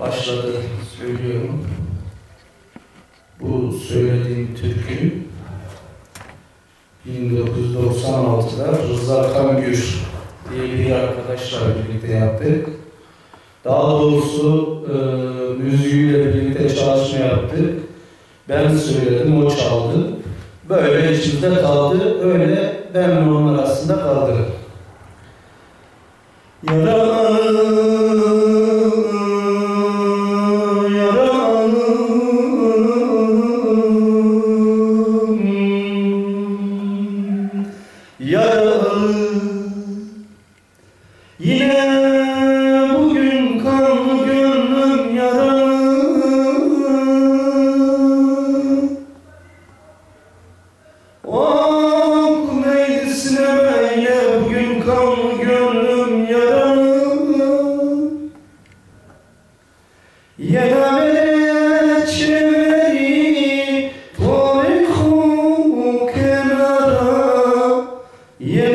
başladı söylüyorum. Bu söylediğim türkü 1996'da Rıza Kangür diye bir arkadaşla birlikte yaptık. Daha doğrusu e, müziğiyle birlikte çalışma yaptık. Ben söyledim, o çaldı. Böyle içimde kaldı, öyle ben onun arasında kaldım. Yaralı, yaralı, yaralı Yine bugün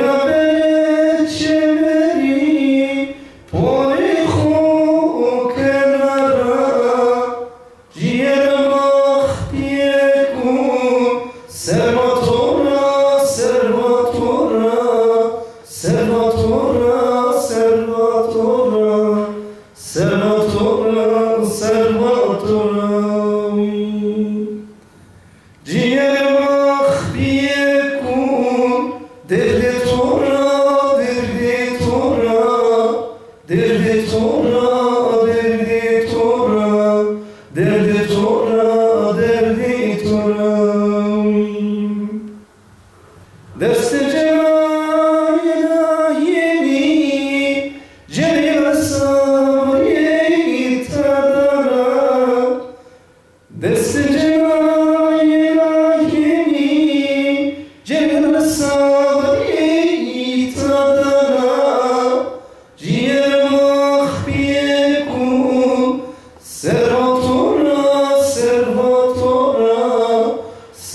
Yena Derdi tora, derdi tora Deste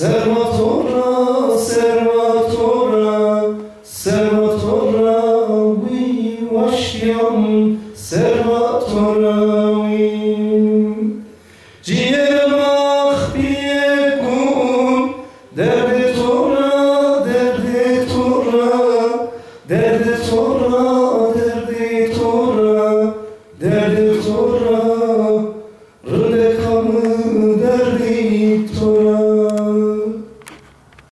Serva Torah, Serva Torah, Serva Torah, we wash yom, Serva Torah,